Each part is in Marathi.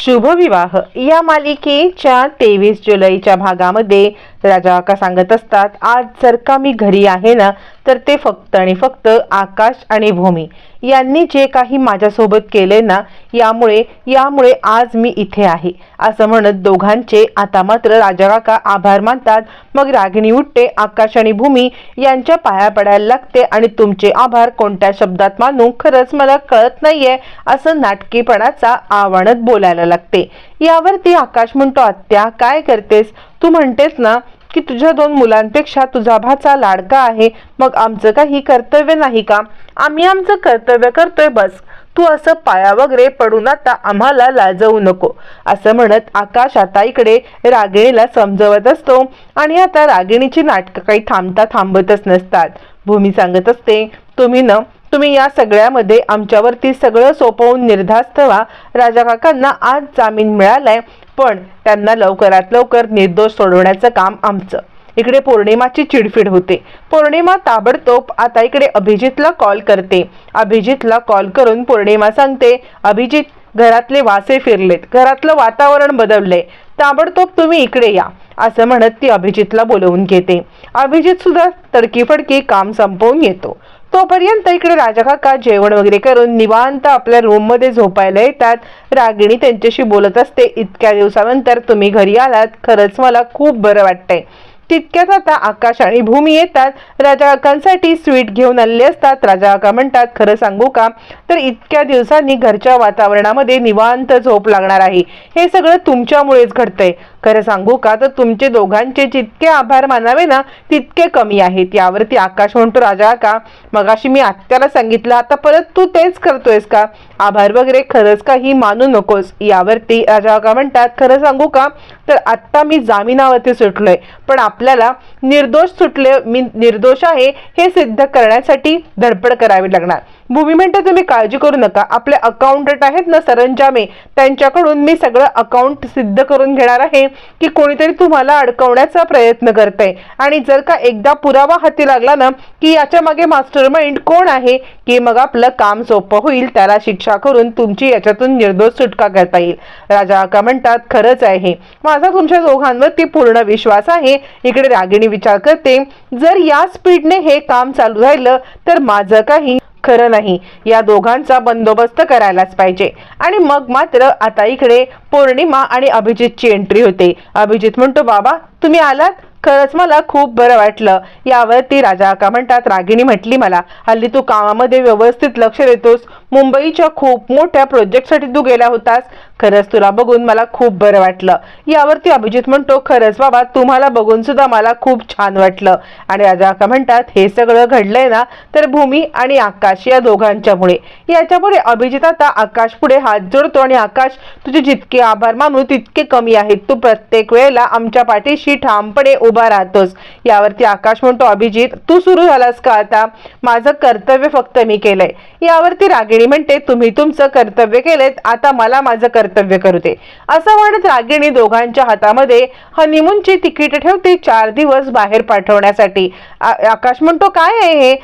शुभविवाह. या मालिकेच्या तेवीस जुलैच्या भागामध्ये राजा काका सांगत असतात आज जर का मी घरी आहे ना तर ते फक्त आणि फक्त आकाश आणि भूमी. यांनी जे काही माझ्यासोबत केले ना यामुळे यामुळे आज मी इथे आहे. असं म्हणत दोघांचे आता मात्र राजा काका आभार मानतात. मग रागिणी उठते आकाश आणि भूमी यांच्या पाया पडायला लागते. आणि तुमचे आभार कोणत्या शब्दात मानू? खरंच मला कळत नाहीये असं नाटकीपणाचा आव्हानत बोलायला लागते. यावरती आकाश म्हणतो आत्या काय करतेस? तू म्हणतेस ना की तुझ्या दोन मुलांपेक्षा तुझा भाचा लाडका आहे मग आमचं काही कर्तव्य नाही का? आम्ही आमचं कर्तव्य करतोय बस. तू असं पाया वगैरे पडून आता आम्हाला लाजवू नको. असं म्हणत आकाश आता इकडे रागिणीला समजवत असतो आणि आता रागिणीची नाटकं काही थांबता थांबतच नसतात. भूमी सांगत असते तुम्ही न तुम्ही या सगळ्यामध्ये आमच्यावरती सगळं सोपवून निर्धास्त व्हा. राजा काकांना आज जामीन मिळालाय पण त्यांना लवकरात लवकर निर्दोष सोडवण्याचं काम आमचं. इकडे पौर्णिमाची चिडफिड होते. पौर्णिमा ताबडतोब आता इकडे अभिजितला कॉल करते. अभिजितला कॉल करून पौर्णिमा सांगते अभिजित घरातले वासे फिरलेत. घरातलं वातावरण बदललंय. ताबडतोब तुम्ही इकडे या. असं म्हणत ती अभिजितला बोलवून घेते. अभिजित सुद्धा तडकीफडकी काम संपवून येतो. तोपर्यंत इकडे राजा काका जेवण वगैरे करून निवांत आपल्या रूममध्ये झोपायला येतात. रागिणी त्यांच्याशी बोलत असते. इतक्या दिवसानंतर तुम्ही घरी आलात. खरंच मला खूप बरं वाटतंय. तितक्यात आता आकाश आणि भूमी येतात. राजा काकांसाठी स्वीट घेऊन आलेले असतात. राजा काका म्हणतात खरं सांगू का? तर इतक्या दिवसांनी घरच्या वातावरणामध्ये निवांत झोप लागणार आहे. हे सगळं तुमच्यामुळेच घडतंय. खरं सांगू का? तर तुमचे दोघांचे जितके आभार मानावे ना तितके कमी आहेत. यावरती आकाश म्हणतो राजा का? मगाशी मी आत्याला सांगितलं आता परत तू तेच करतोयस का? आभार वगैरे खरंच काही मानू नकोस. यावरती राजा का म्हणतात खरं सांगू का? तर आत्ता मी जामिनावरती सुटलोय. पण आपल्याला निर्दोष सुटले मी निर्दोष आहे हे सिद्ध करण्यासाठी धडपड करावी लागणार. भूमी म्हणते तुम्ही काळजी करू नका. आपले अकाउंटंट आहेत ना सरंजामे. त्यांच्याकडून मी सगळं अकाउंट सिद्ध करून घेणार आहे की कोणीतरी तुम्हाला अडकवण्याचा प्रयत्न करतंय. आणि जर का एकदा पुरावा हाती लागला ना की याच्या मागे मास्टर माइंड कोण आहे की मग आपलं काम सोपं होईल त्याला शिक्षा करून तुमची याच्यातून निर्दोष सुटका करता येईल. राजा का म्हणतात खरंच आहे माझा तुमच्या दोघांवरती पूर्ण विश्वास आहे. इकडे रागिणी विचार करते जर या स्पीडने हे काम चालू राहिलं तर माझं काही खरं नाही. या दोघांचा बंदोबस्त करायलाच पाहिजे. आणि मग मात्र आता इकडे पौर्णिमा आणि अभिजितची एंट्री होते. अभिजित म्हणतो बाबा तुम्ही आलात? खरंच मला खूप बरं वाटलं. यावरती राजा का म्हणतात? रागिणी म्हटली मला. हल्ली तू कामामध्ये व्यवस्थित लक्ष देतोस. मुंबईच्या खूप मोठ्या प्रोजेक्टसाठी तू गेला होतास. खरंच तुला बघून मला खूप बरं वाटलं. यावरती अभिजित म्हणतो खरंच बाबा तुम्हाला बघून सुद्धा मला खूप छान वाटलं. आणि राजा का म्हणतात हे सगळं घडलंय ना तर भूमी आणि आकाश या दोघांच्यामुळे. याच्यामुळे अभिजित आता आकाश पुढे हात जोडतो आणि आकाश तुझे जितके आभार मानू तितके कमी आहेत. तू प्रत्येक वेळेला आमच्या पाठीशी ठामपणे उभा राहतोस. यावरती आकाश म्हणतो अभिजित तू सुरू झालास का आता? माझं कर्तव्य फक्त मी केलंय. यावरती रागिणी म्हणते तुम्ही तुमचं कर्तव्य केलेत आता मला माझं कर्तव्य करू दे. असं म्हणत रागिणी दोघांच्या हातामध्ये हनीमूनची तिकीट ठेवते चार दिवस बाहेर पाठवण्यासाठी. आकाश म्हणतो काय आहे हे?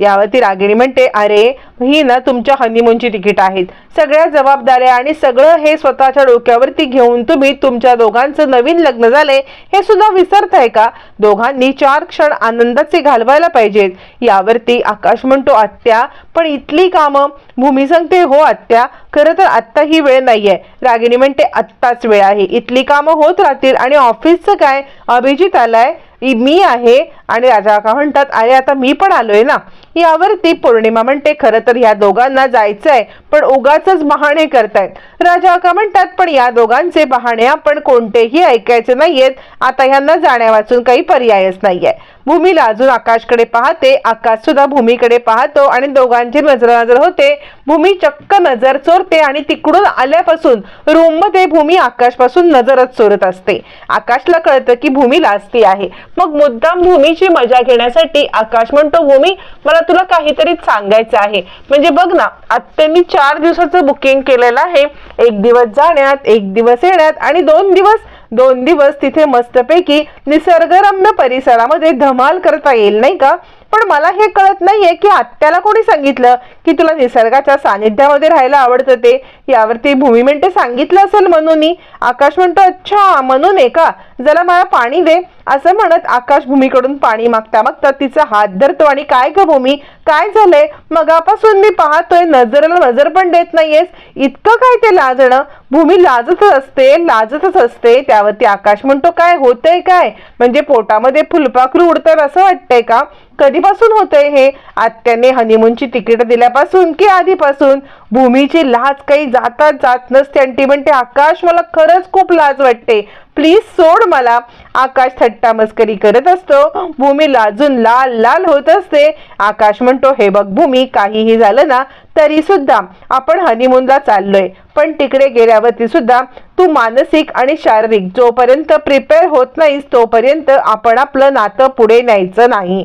यावरती रागिणी म्हणते अरे ही ना तुमच्या हनीमूनची तिकीट आहेत. सगळ्या जबाबदाऱ्या आणि सगळं हे स्वतःच्या डोक्यावरती घेऊन तुम्ही तुमच्या दोघांचं नवीन लग्न झाले हे सुद्धा विसरताय का? दोघांनी चार क्षण आनंदाचे घालवायला पाहिजेत. यावरती आकाश म्हणतो आत्या पण इथली कामं भूमी सांगते हो आत्या खरं तर आत्ता ही वेळ नाहीये. रागिणी म्हणते आत्ताच वेळ आहे. इथली कामं होत राहतील आणि ऑफिसचं काय? अभिजित आलाय. मी आहे आणि राजा काका म्हणतात अरे आता मी पण आलोय ना. यावरती पौर्णिमा म्हणते खरं तर या दोघांना जायचंय पण उगाच बहाणे करतायत. राजा काका म्हणतात पण या दोघांचे बहाणे आपण कोणतेही ऐकायचे नाहीयेत आता ह्यांना जाण्या वाचून काही पर्यायच नाहीये. भूमीला अजून आकाशकडे पाहते आकाश सुद्धा भूमीकडे पाहतो आणि दोघांची नजर होते. भूमी चक्क नजर चोरते आणि तिकडून आल्यापासून रूममध्ये भूमी आकाशपासून नजरच चोरत असते. आकाशला कळतं की भूमी लाजती आहे. मग मुद्दाम भूमीची मजा घेण्यासाठी आकाश म्हणतो भूमी मला तुला काहीतरी सांगायचं आहे. म्हणजे बघ ना आत्यांनी चार दिवसाचं बुकिंग केलेलं आहे. एक दिवस जाण्यात एक दिवस येण्यात आणि दोन दिवस दोन दिवस तिथे मस्तपैकी निसर्गरम्य परिसरामध्ये धमाल करता येईल नाही का? पण मला हे कळत नाहीये की आत्याला कोणी सांगितलं की तुला निसर्गाच्या सानिध्यामध्ये राहायला आवडतं ते? यावरती भूमी म्हणते सांगितलं असेल म्हणून आकाश म्हणतो अच्छा म्हणून आहे का? जरा मला पाणी दे. असं म्हणत आकाश भूमीकडून पाणी मागता मागता तिचा हात धरतो आणि काय ग भूमी? काय झालंय? मगापासून मी पाहतोय नजरेला नजर पण देत नाहीयेस. इतकं काय ते लाजणं? भूमी लाजतच असते लाजतच असते. त्यावरती आकाश म्हणतो काय होतंय काय? म्हणजे पोटामध्ये फुलपाखरू उडतात असं वाटतंय का? कधीपासून होतंय हे? आत्याने हनीमूनची तिकीट दिल्यापासून की आधीपासून? भूमीची लाज काही जातात जात नसते आणि ती म्हणते आकाश मला खरंच खूप लाज वाटते. प्लीज सोड मला. आकाश थट्टा मस्करी करत असतो. भूमी लाजून लाल लाल होत असते. आकाश म्हणतो हे बघ भूमी काहीही झालं ना तरी सुद्धा आपण हनीमूनला चाललोय. पण तिकडे गेल्यावरती सुद्धा तू मानसिक आणि शारीरिक जोपर्यंत प्रिपेअर होत नाहीस तोपर्यंत आपण आपलं नातं पुढे न्यायचं नाही.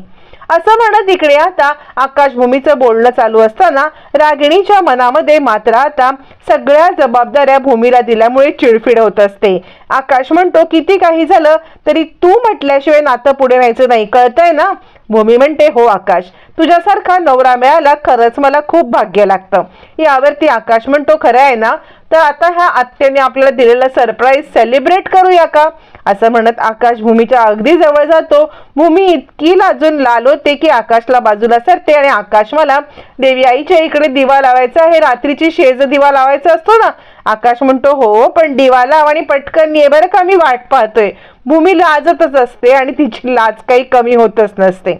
असं म्हणत इकडे आता आकाशभूमीचं बोलणं चालू असताना रागिणीच्या मनामध्ये मात्र आता सगळ्या जबाबदाऱ्या भूमीला दिल्यामुळे चिडफिड होत असते. आकाश म्हणतो किती काही झालं तरी तू म्हटल्याशिवाय नातं पुढे व्हायचं नाही. कळतंय ना? भूमी म्हणते हो आकाश तुझ्यासारखा नवरा मिळाला खरंच मला खूप भाग्य लागतं. यावरती आकाश म्हणतो खरं आहे ना? तर आता ह्या आत्याने आपल्याला दिलेलं सरप्राईज सेलिब्रेट करूया का? असं म्हणत आकाश भूमीच्या अगदी जवळ जातो. भूमी इतकी लाजून लाल होते की आकाशला बाजूला सरते आणि आकाश मला देवी आईच्या इकडे दिवा लावायचा आहे. रात्रीची शेज दिवा लावायचा असतो ना? आकाश म्हणतो हो पण दिवा लाव आणि पटकन ये बरं का मी वाट पाहतोय. भूमी लाजतच असते आणि तिची लाज काही कमी होतच नसते.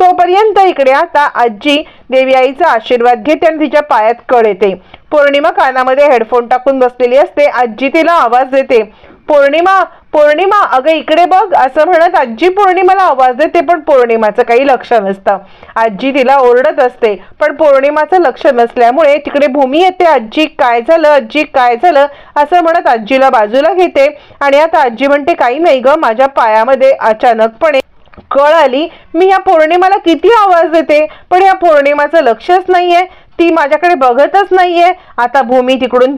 तोपर्यंत इकडे आता आजी देवी आईचा आशीर्वाद घेते आणि तिच्या पायात कळ येते. पौर्णिमा कानामध्ये हेडफोन टाकून बसलेली असते. आजी तिला आवाज देते. पौर्णिमा पौर्णिमा अगं इकडे बघ असं म्हणत आजी पौर्णिमाला आवाज देते पण पौर्णिमाचं काही लक्ष नसतं. आजी तिला ओरडत असते पण पौर्णिमाचं लक्ष नसल्यामुळे तिकडे भूमी येते आजी काय झालं आजी काय झालं असं म्हणत आजीला बाजूला घेते. आणि आता आजी म्हणते काही नाही ग माझ्या पायामध्ये अचानकपणे कळ आली. मी ह्या पौर्णिमाला किती आवाज देते पण ह्या पौर्णिमाचं लक्षच नाहीये. ती माझ्याकडे बघतच नाहीये. आता भूमी तिकडून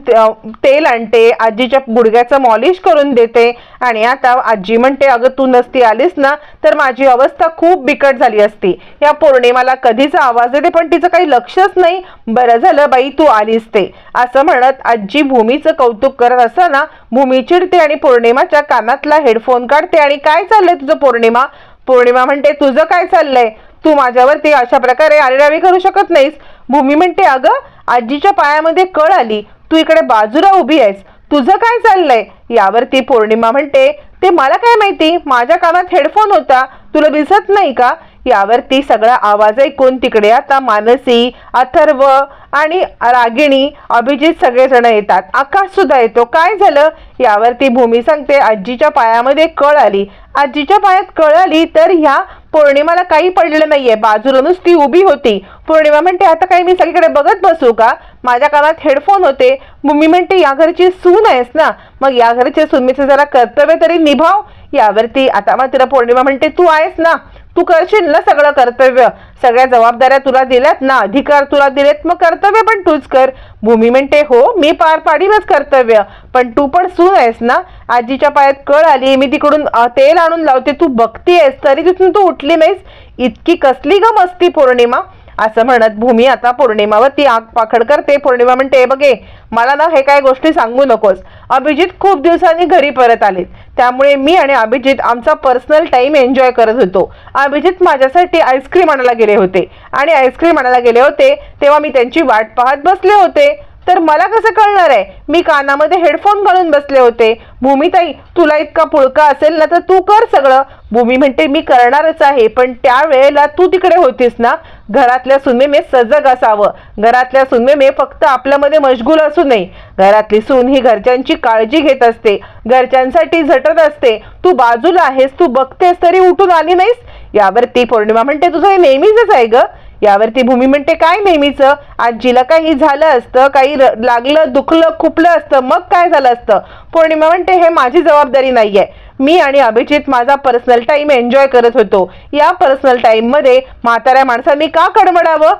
तेल आणते आजीच्या गुडघ्याचं मॉलिश करून देते. आणि आता आजी म्हणते अगं तू नसती आलीस ना तर माझी अवस्था खूप बिकट झाली असती. या पौर्णिमाला कधीच आवाज येते पण तिचं काही लक्षच नाही. बरं झालं बाई तू आलीस ते. असं म्हणत आजी भूमीचं कौतुक करत असताना भूमी चिडते आणि पौर्णिमाच्या कानातला हेडफोन काढते. आणि काय चाललंय तुझं पौर्णिमा? पौर्णिमा म्हणते तुझं काय चाललंय? तू माझ्यावरती अशा प्रकारे आरेरावी करू शकत नाहीस. भूमी म्हणते अगं आजीच्या पायामध्ये कळ आली. तू इकडे बाजूला उभी आहेस. तुझं काय चाललंय? यावरती पौर्णिमा म्हणते ते मला काय माहिती? माझ्या कानात हेडफोन होता. तुला दिसत नाही का? यावरती सगळा आवाज ऐकून तिकडे आता मानसी अथर्व आणि रागिणी अभिजित सगळेजण येतात. आकाश सुद्धा येतो. काय झालं? यावरती भूमी सांगते आजीच्या पायामध्ये कळ आली. आजीच्या पायात कळ आली तर ह्या पौर्णिमाला काही पडलं नाहीये. बाजूला नुसती उभी होती. पौर्णिमा म्हणते आता काही मी सगळीकडे बघत बसू का? माझ्या कानात हेडफोन होते. मम्मी म्हणते या घरची सून आहेस ना? मग या घरचे सुनमीचे जरा कर्तव्य तरी निभाव. यावरती आता मात्र पौर्णिमा म्हणते तू आहेस ना तू करशील ना सगळं कर्तव्य. सगळ्या जबाबदाऱ्या तुला दिल्यात ना अधिकार तुला दिलेत मग कर्तव्य पण तूच कर. भूमी म्हणते हो मी पार पाडीलच कर्तव्य पण तू पण सून आहेस ना. आजीच्या पायात कळ आली मी तिकडून तेल आणून लावते. तू बघतीयस तरी तिथून तू उठली नाहीस. इतकी कसली ग मस्ती पौर्णिमा. असं म्हणत भूमी आता पौर्णिमावरती आग पाखड करते. पौर्णिमा म्हणते बघे मला ना हे काय गोष्टी सांगू नकोस. अभिजित खूप दिवसांनी घरी परत आलेत. त्यामुळे मी आणि अभिजित आमचा पर्सनल टाइम एन्जॉय करत होतो. अभिजित माझ्यासाठी आईस्क्रीम आणायला गेले होते. आणि आईस्क्रीम आणायला गेले होते तेव्हा मी त्यांची वाट पाहत बसले होते. तर मला कसं कळणार आहे? मी कानामध्ये हेडफोन घालून बसले होते. भूमिताई तुला इतका पुळका असेल ना तर तू कर सगळं. भूमी म्हणते मी करणारच आहे पण त्या वेळेला तू तिकडे होतीस ना? घरातल्या सुनमे सजग असावं. घरातल्या सुनमे फक्त आपल्यामध्ये मशगूल असू नये. घरातली सून ही घरच्यांची काळजी घेत असते. घरच्यांसाठी झटत असते. तू बाजूला आहेस तू बघतेस तरी उठून आली नाहीस? यावर ती पौर्णिमा म्हणते तुझं हे नेहमीच आहे ग. यावरती भूमी म्हणते काय नेहमीचं? आजीला काही झालं असतं काही लागलं दुखलं खुपलं असतं मग काय झालं असतं? पौर्णिमा म्हणते हे माझी जबाबदारी नाहीये. मी आणि अभिजित माझा पर्सनल टाइम एन्जॉय करत होतो. या पर्सनल टाइममध्ये म्हाताऱ्या माणसांनी का कडमडावं?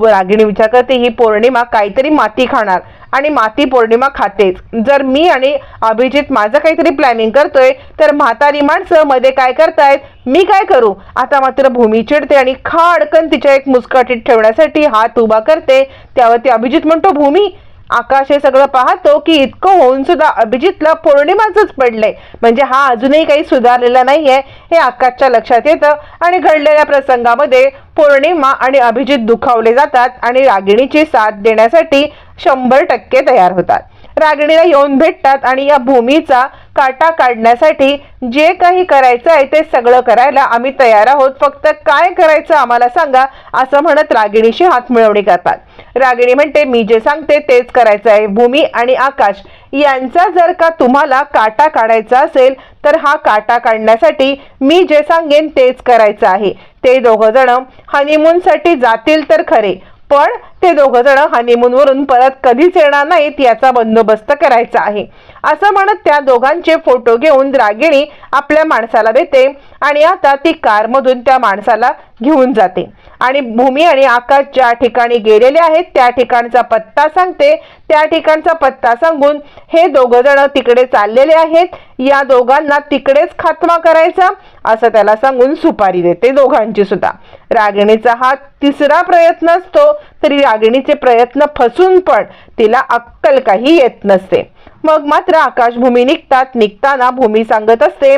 रागिणी विचार करते ही पौर्णिमा काहीतरी माती खाणार आणि माती पौर्णिमा खातेच. जर मी आणि अभिजित माझं काहीतरी प्लॅनिंग करतोय तर म्हातारी माणसं मध्ये काय करतायत? मी काय करू? आता मात्र भूमी चिडते आणि खाडकन तिच्या एक मुस्काटीत ठेवण्यासाठी हात उभा करते. त्यावरती अभिजित म्हणतो भूमी आकाश हे सगळं पाहतो की इतकं होऊन सुद्धा अभिजितला पौर्णिमाच पडलंय. म्हणजे हा अजूनही काही सुधारलेला नाहीये हे आकाशच्या लक्षात येतं. आणि घडलेल्या प्रसंगामध्ये पौर्णिमा आणि अभिजित दुखावले जातात आणि रागिणीची साथ देण्यासाठी शंभर टक्के तयार होतात. रागिणीला येऊन भेटतात आणि या भूमीचा काटा काढण्यासाठी जे काही करायचं आहे ते सगळं करायला आम्ही तयार आहोत. फक्त काय करायचं आम्हाला सांगा असं म्हणत रागिणीशी हात मिळवणी करतात. रागिणी म्हणते मी जे सांगते तेच करायचं आहे. भूमी आणि आकाश यांचा जर का तुम्हाला काटा काढायचा असेल तर हा काटा काढण्यासाठी मी जे सांगेन तेच करायचं आहे. ते दोघं जण हनीमूनसाठी जातील तर खरे. पण ते दोघं जण हनीमूनवरून परत कधीच येणार नाहीत याचा बंदोबस्त करायचा आहे. असं म्हणत त्या दोघांचे फोटो घेऊन रागिणी आपल्या माणसाला देते आणि आता ती कारमधून त्या माणसाला घेऊन जाते. आणि भूमी आणि आकाश ज्या ठिकाणी गेलेले आहेत त्या ठिकाणचा पत्ता सांगते. त्या ठिकाणचा पत्ता सांगून हे दोघं जण तिकडे चाललेले आहेत. या दोघांना तिकडेच खात्मा करायचा असं त्याला सांगून सुपारी देते दोघांची सुद्धा. रागिणीचा हा तिसरा प्रयत्न असतो. तरी रागिणीचे प्रयत्न फसून पण तिला अक्कल काही येत नसते. मग मात्र आकाशभूमी निघतात निघताना भूमी सांगत असते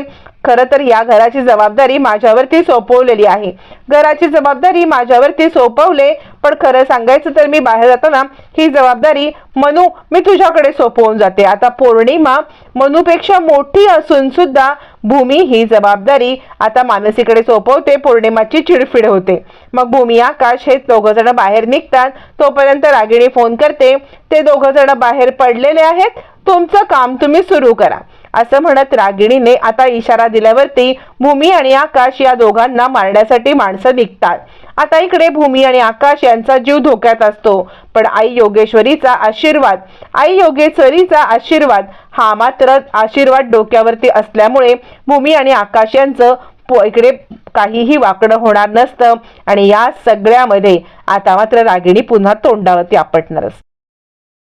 खरं तर या घराची जबाबदारी माझ्यावरती सोपवलेली आहे. घराची जबाबदारी माझ्यावरती सोपवले पण खरं सांगायचं तर मी बाहेर जाताना ही जबाबदारी मनू मी तुझ्याकडे सोपवून जाते. आता पौर्णिमा मनूपेक्षा मोठी असून सुद्धा भूमी ही जबाबदारी आता मानसीकडे सोपवते पौर्णिमाची चिडफिड होते. मग भूमी आकाश हे दोघं जण बाहेर निघतात. तोपर्यंत रागिणी फोन करते ते दोघं जण बाहेर पडलेले आहेत तुमचं काम तुम्ही सुरू करा. असं म्हणत रागिणीने आता इशारा दिल्यावरती भूमी आणि आकाश या दोघांना मारण्यासाठी माणसं निघतात. आता इकडे भूमी आणि आकाश यांचा जीव धोक्यात असतो. पण आई योगेश्वरीचा आशीर्वाद आई योगेश्वरीचा आशीर्वाद हा मात्र आशीर्वाद डोक्यावरती असल्यामुळे भूमी आणि आकाश यांचं प- इकडे काहीही वाकडं होणार नसतं. आणि या सगळ्यामध्ये आता मात्र रागिणी पुन्हा तोंडावरती आपटणार असते